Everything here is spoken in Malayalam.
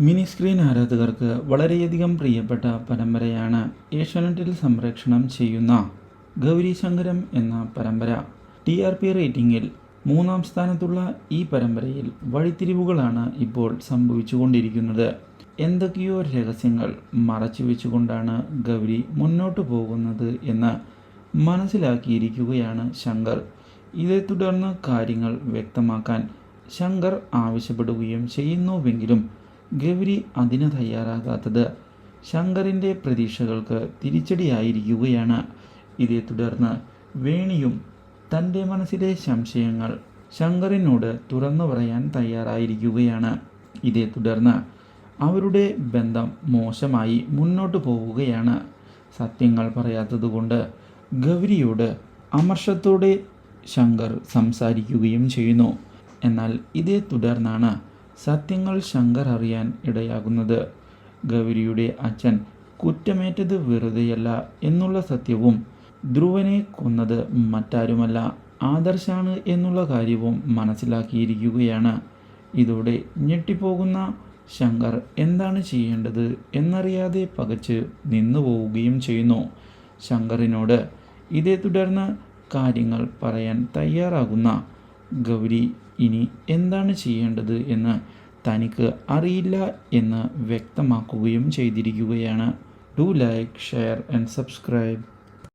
മിനി സ്ക്രീൻ ആരാധകർക്ക് വളരെയധികം പ്രിയപ്പെട്ട പരമ്പരയാണ് ഏഷ്യാനെറ്റിൽ സംപ്രേഷണം ചെയ്യുന്ന ഗൗരി ശങ്കരം എന്ന പരമ്പര. ടി ആർ പി റേറ്റിംഗിൽ മൂന്നാം സ്ഥാനത്തുള്ള ഈ പരമ്പരയിൽ വഴിത്തിരിവുകളാണ് ഇപ്പോൾ സംഭവിച്ചുകൊണ്ടിരിക്കുന്നത്. എന്തൊക്കെയോ രഹസ്യങ്ങൾ മറച്ചു വെച്ചുകൊണ്ടാണ് ഗൗരി മുന്നോട്ടു പോകുന്നത് എന്ന് മനസ്സിലാക്കിയിരിക്കുകയാണ് ശങ്കർ. ഇതേ തുടർന്ന് കാര്യങ്ങൾ വ്യക്തമാക്കാൻ ശങ്കർ ആവശ്യപ്പെടുകയും ചെയ്യുന്നുവെങ്കിലും ഗൗരി അതിന് തയ്യാറാകാത്തത് ശങ്കറിന്റെ പ്രതീക്ഷകൾക്ക് തിരിച്ചടിയായിരിക്കുകയാണ്. ഇതേ തുടർന്ന് വേണിയും തന്റെ മനസ്സിലെ സംശയങ്ങൾ ശങ്കറിനോട് തുറന്നു പറയാൻ തയ്യാറായിരിക്കുകയാണ്. ഇതേ തുടർന്ന് അവരുടെ ബന്ധം മോശമായി മുന്നോട്ട് പോവുകയാണ്. സത്യങ്ങൾ പറയാത്തതുകൊണ്ട് ഗൗരിയോട് അമർഷത്തോടെ ശങ്കർ സംസാരിക്കുകയും ചെയ്യുന്നു. എന്നാൽ ഇതേ തുടർന്നാണ് സത്യങ്ങൾ ശങ്കർ അറിയാൻ ഇടയാകുന്നത്. ഗൗരിയുടെ അച്ഛൻ കുറ്റമേറ്റത് വെറുതെയല്ല എന്നുള്ള സത്യവും ധ്രുവനെ കൊന്നത് മറ്റാരുമല്ല. ആദർശാണ് എന്നുള്ള കാര്യവും മനസ്സിലാക്കിയിരിക്കുകയാണ്. ഇതോടെ ഞെട്ടിപ്പോകുന്ന ശങ്കർ എന്താണ് ചെയ്യേണ്ടത് എന്നറിയാതെ പകച്ച് നിന്നു പോവുകയും ചെയ്യുന്നു. ശങ്കറിനോട് ഇതേ തുടർന്ന് കാര്യങ്ങൾ പറയാൻ തയ്യാറാകുന്ന ഗൗരി ഇനി എന്താണ് ചെയ്യേണ്ടത് എന്ന് തനിക്ക് അറിയില്ല എന്ന് വ്യക്തമാക്കുകയും ചെയ്തിരിക്കുകയാണ്. Do like share and subscribe.